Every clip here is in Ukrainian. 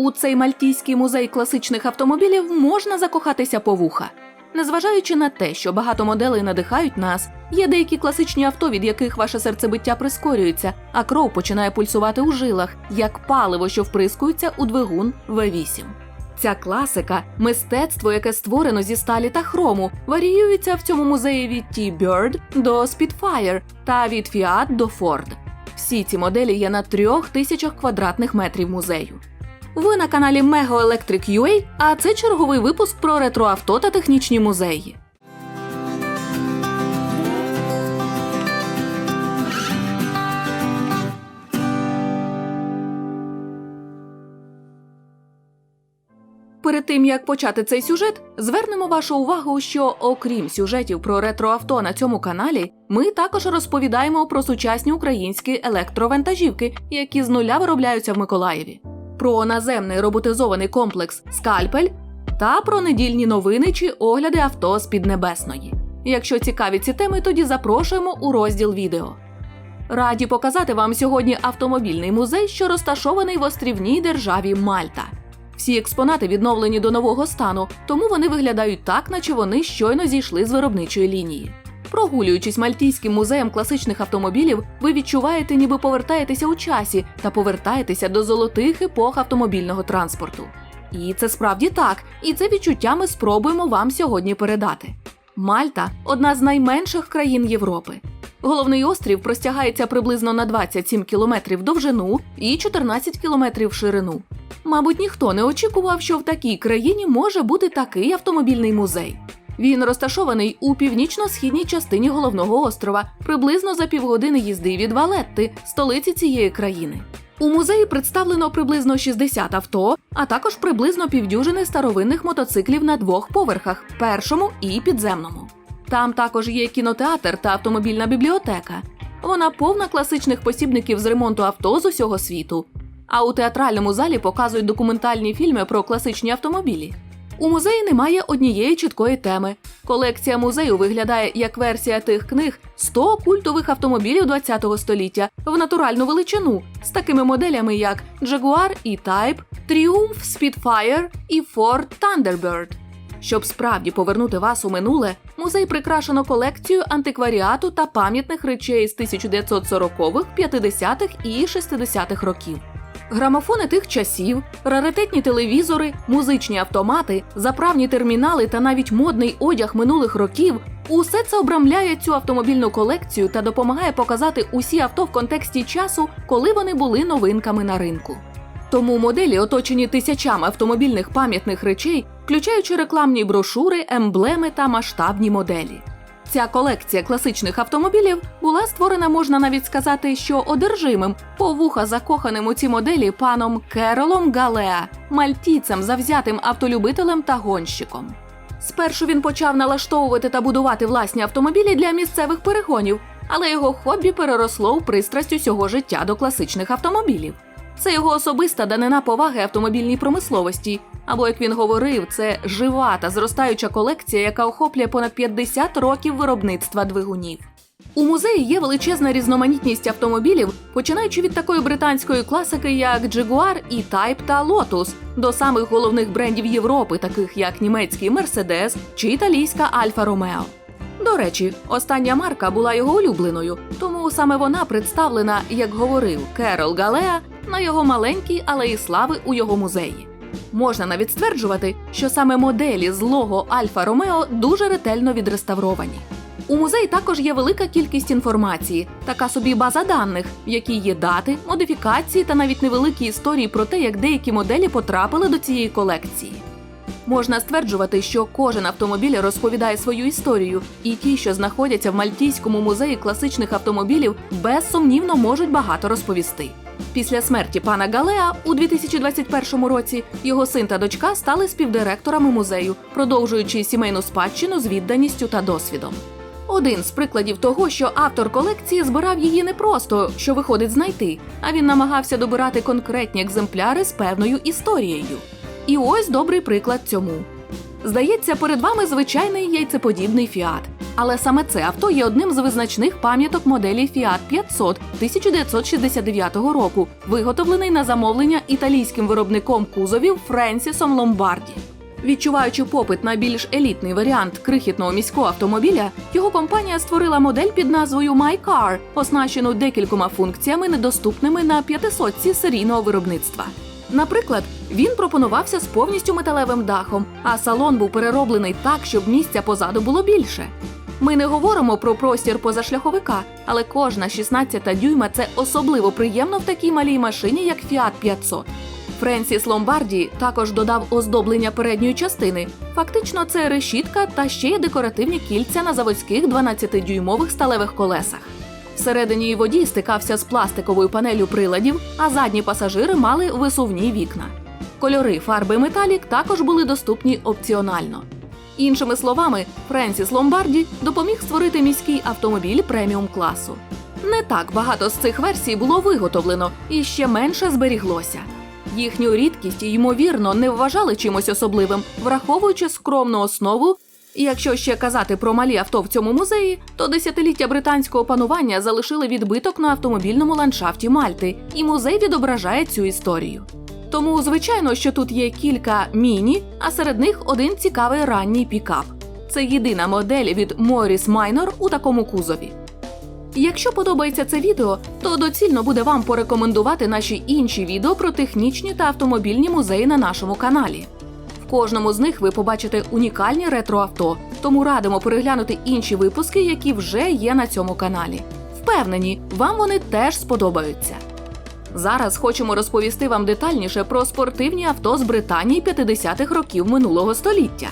У цей мальтійський музей класичних автомобілів можна закохатися по вуха. Незважаючи на те, що багато моделей надихають нас, є деякі класичні авто, від яких ваше серцебиття прискорюється, а кров починає пульсувати у жилах, як паливо, що вприскується у двигун V8. Ця класика, мистецтво, яке створено зі сталі та хрому, варіюється в цьому музеї від T-Bird до Spitfire та від Fiat до Ford. Всі ці моделі є на трьох тисячах квадратних метрів музею. Ви на каналі Mego Electric UA, а це черговий випуск про ретроавто та технічні музеї. Перед тим як почати цей сюжет, звернемо вашу увагу, що окрім сюжетів про ретроавто на цьому каналі, ми також розповідаємо про сучасні українські електровантажівки, які з нуля виробляються в Миколаєві, про наземний роботизований комплекс Скальпель та про недільні новини чи огляди авто з Піднебесної. Якщо цікаві ці теми, тоді запрошуємо у розділ відео. Раді показати вам сьогодні автомобільний музей, що розташований в острівній державі Мальта. Всі експонати відновлені до нового стану, тому вони виглядають так, наче вони щойно зійшли з виробничої лінії. Прогулюючись мальтійським музеєм класичних автомобілів, ви відчуваєте, ніби повертаєтеся у часі та повертаєтеся до золотих епох автомобільного транспорту. І це справді так, і це відчуття ми спробуємо вам сьогодні передати. Мальта одна з найменших країн Європи. Головний острів простягається приблизно на 27 кілометрів довжину і 14 кілометрів ширину. Мабуть, ніхто не очікував, що в такій країні може бути такий автомобільний музей. Він розташований у північно-східній частині головного острова, приблизно за півгодини їзди від Валетти, столиці цієї країни. У музеї представлено приблизно 60 авто, а також приблизно півдюжини старовинних мотоциклів на двох поверхах першому і підземному. Там також є кінотеатр та автомобільна бібліотека. Вона повна класичних посібників з ремонту авто з усього світу. А у театральному залі показують документальні фільми про класичні автомобілі. У музеї немає однієї чіткої теми. Колекція музею виглядає як версія тих книг 100 культових автомобілів ХХ століття в натуральну величину з такими моделями, як Jaguar E-Type, Triumph Spitfire і Ford Thunderbird. Щоб справді повернути вас у минуле, музей прикрашено колекцією антикваріату та пам'ятних речей з 1940-х, 50-х і 60-х років. Грамофони тих часів, раритетні телевізори, музичні автомати, заправні термінали та навіть модний одяг минулих років усе це обрамляє цю автомобільну колекцію та допомагає показати усі авто в контексті часу, коли вони були новинками на ринку. Тому моделі оточені тисячами автомобільних пам'ятних речей, включаючи рекламні брошури, емблеми та масштабні моделі. Ця колекція класичних автомобілів була створена, можна навіть сказати, що одержимим по вуха закоханим у ці моделі паном Керолом Галеа, мальтійцем, завзятим автолюбителем та гонщиком. Спершу він почав налаштовувати та будувати власні автомобілі для місцевих перегонів, але його хобі переросло у пристрасть усього життя до класичних автомобілів. Це його особиста данина поваги автомобільній промисловості, або, як він говорив, це жива та зростаюча колекція, яка охоплює понад 50 років виробництва двигунів. У музеї є величезна різноманітність автомобілів, починаючи від такої британської класики, як Jaguar, E-Type та Lotus, до самих головних брендів Європи, таких як німецький Mercedes чи італійська Альфа Ромео. До речі, остання марка була його улюбленою, тому саме вона представлена, як говорив Керол Галеа, на його маленькій алеї слави у його музеї. Можна навіть стверджувати, що саме моделі злого Альфа Ромео дуже ретельно відреставровані. У музеї також є велика кількість інформації, така собі база даних, в якій є дати, модифікації та навіть невеликі історії про те, як деякі моделі потрапили до цієї колекції. Можна стверджувати, що кожен автомобіль розповідає свою історію, і ті, що знаходяться в Мальтійському музеї класичних автомобілів, безсумнівно можуть багато розповісти. Після смерті пана Галеа у 2021 році його син та дочка стали співдиректорами музею, продовжуючи сімейну спадщину з відданістю та досвідом. Один з прикладів того, що автор колекції збирав її не просто, що виходить знайти, а він намагався добирати конкретні екземпляри з певною історією. І ось добрий приклад цьому. Здається, перед вами звичайний яйцеподібний фіат. Але саме це авто є одним з визначних пам'яток моделі Fiat 500 1969 року, виготовлений на замовлення італійським виробником кузовів Френсісом Ломбарді. Відчуваючи попит на більш елітний варіант крихітного міського автомобіля, його компанія створила модель під назвою My Car, оснащену декількома функціями, недоступними на 500 серійного виробництва. Наприклад, він пропонувався з повністю металевим дахом, а салон був перероблений так, щоб місця позаду було більше. Ми не говоримо про простір позашляховика, але кожна 16 дюйма це особливо приємно в такій малій машині, як Fiat 500. Френсіс Ломбарді також додав оздоблення передньої частини. Фактично, це решітка та ще й декоративні кільця на заводських 12-дюймових сталевих колесах. Всередині водій стикався з пластиковою панелю приладів, а задні пасажири мали висувні вікна. Кольори фарби металік також були доступні опціонально. Іншими словами, Френсіс Ломбарді допоміг створити міський автомобіль преміум класу. Не так багато з цих версій було виготовлено, і ще менше зберіглося. Їхню рідкість, ймовірно, не вважали чимось особливим, враховуючи скромну основу. І якщо ще казати про малі авто в цьому музеї, то десятиліття британського панування залишили відбиток на автомобільному ландшафті Мальти, і музей відображає цю історію. Тому, звичайно, що тут є кілька міні, а серед них один цікавий ранній пікап. Це єдина модель від Morris Minor у такому кузові. Якщо подобається це відео, то доцільно буде вам порекомендувати наші інші відео про технічні та автомобільні музеї на нашому каналі. В кожному з них ви побачите унікальні ретроавто, тому радимо переглянути інші випуски, які вже є на цьому каналі. Впевнені, вам вони теж сподобаються. Зараз хочемо розповісти вам детальніше про спортивні авто з Британії 50-х років минулого століття.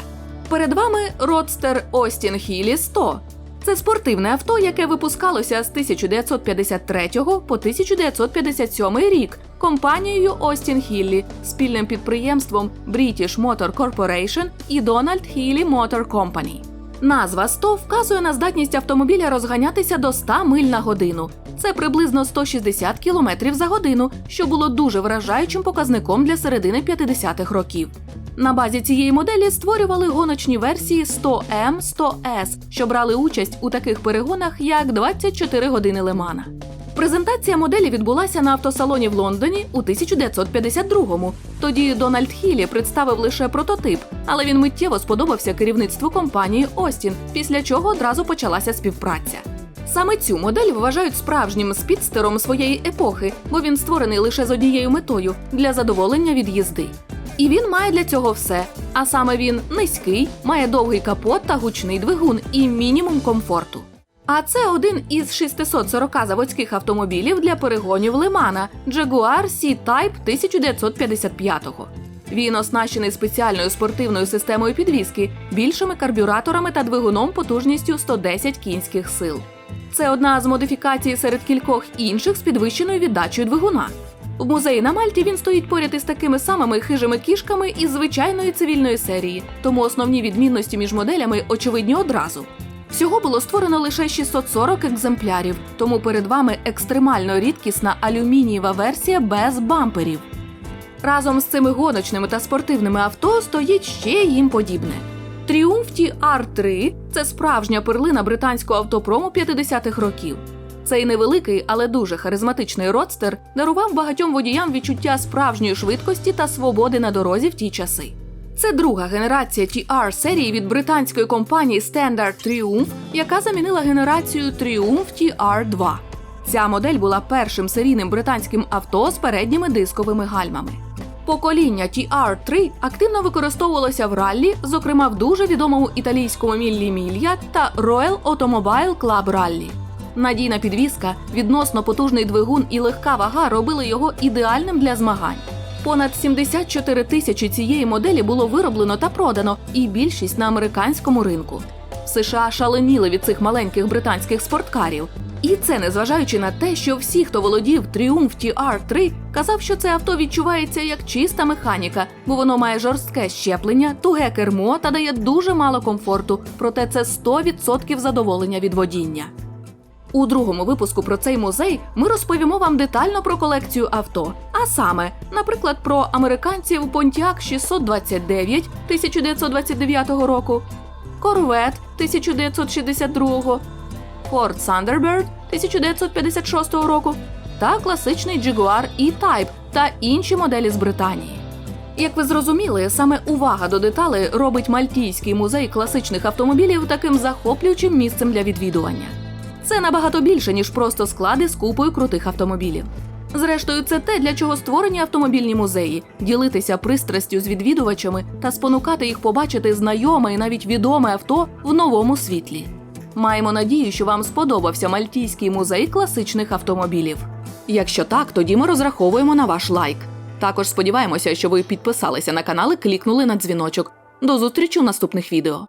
Перед вами родстер Остін Хілі 100. Це спортивне авто, яке випускалося з 1953 по 1957 рік компанією Остін Хіллі, спільним підприємством British Motor Corporation і Donald Healey Motor Company. Назва 100 вказує на здатність автомобіля розганятися до 100 миль на годину. Це приблизно 160 км за годину, що було дуже вражаючим показником для середини 50-х років. На базі цієї моделі створювали гоночні версії 100М, 100С, що брали участь у таких перегонах, як 24 години Лемана. Презентація моделі відбулася на автосалоні в Лондоні у 1952-му. Тоді Дональд Хілі представив лише прототип, але він миттєво сподобався керівництву компанії Остін, після чого одразу почалася співпраця. Саме цю модель вважають справжнім спідстером своєї епохи, бо він створений лише з однією метою для задоволення від їзди. І він має для цього все. А саме він низький, має довгий капот та гучний двигун і мінімум комфорту. А це один із 640 заводських автомобілів для перегонів Лимана Jaguar C-Type 1955-го. Він оснащений спеціальною спортивною системою підвіски, більшими карбюраторами та двигуном потужністю 110 кінських сил. Це одна з модифікацій серед кількох інших з підвищеною віддачею двигуна. В музеї на Мальті він стоїть поряд із такими самими хижими кішками із звичайної цивільної серії, тому основні відмінності між моделями очевидні одразу. Всього було створено лише 640 екземплярів, тому перед вами екстремально рідкісна алюмінієва версія без бамперів. Разом з цими гоночними та спортивними авто стоїть ще їм подібне. Тріумф TR3 – це справжня перлина британського автопрому 50-х років. Цей невеликий, але дуже харизматичний родстер дарував багатьом водіям відчуття справжньої швидкості та свободи на дорозі в ті часи. Це друга генерація TR серії від британської компанії Standard Triumph, яка замінила генерацію Triumph TR2. Ця модель була першим серійним британським авто з передніми дисковими гальмами. Покоління TR3 активно використовувалося в раллі, зокрема в дуже відомому італійському Міллі Мілья та Royal Automobile Club Rally. Надійна підвізка, відносно потужний двигун і легка вага робили його ідеальним для змагань. Понад 74 тисячі цієї моделі було вироблено та продано, і більшість на американському ринку. США шаленіли від цих маленьких британських спорткарів. І це незважаючи на те, що всі, хто володів Triumph TR3, казав, що це авто відчувається як чиста механіка, бо воно має жорстке щеплення, туге кермо та дає дуже мало комфорту, проте це 100% задоволення від водіння. У другому випуску про цей музей ми розповімо вам детально про колекцію авто. А саме, наприклад, про американців Pontiac 629 1929 року, Corvette 1962, Ford Thunderbird 1956 року та класичний Jaguar E-Type та інші моделі з Британії. Як ви зрозуміли, саме увага до деталей робить Мальтійський музей класичних автомобілів таким захоплюючим місцем для відвідування. Це набагато більше, ніж просто склади з купою крутих автомобілів. Зрештою, це те, для чого створені автомобільні музеї ділитися пристрастю з відвідувачами та спонукати їх побачити знайоме і навіть відоме авто в новому світлі. Маємо надію, що вам сподобався Мальтійський музей класичних автомобілів. Якщо так, тоді ми розраховуємо на ваш лайк. Також сподіваємося, що ви підписалися на канал і клікнули на дзвіночок. До зустрічі у наступних відео.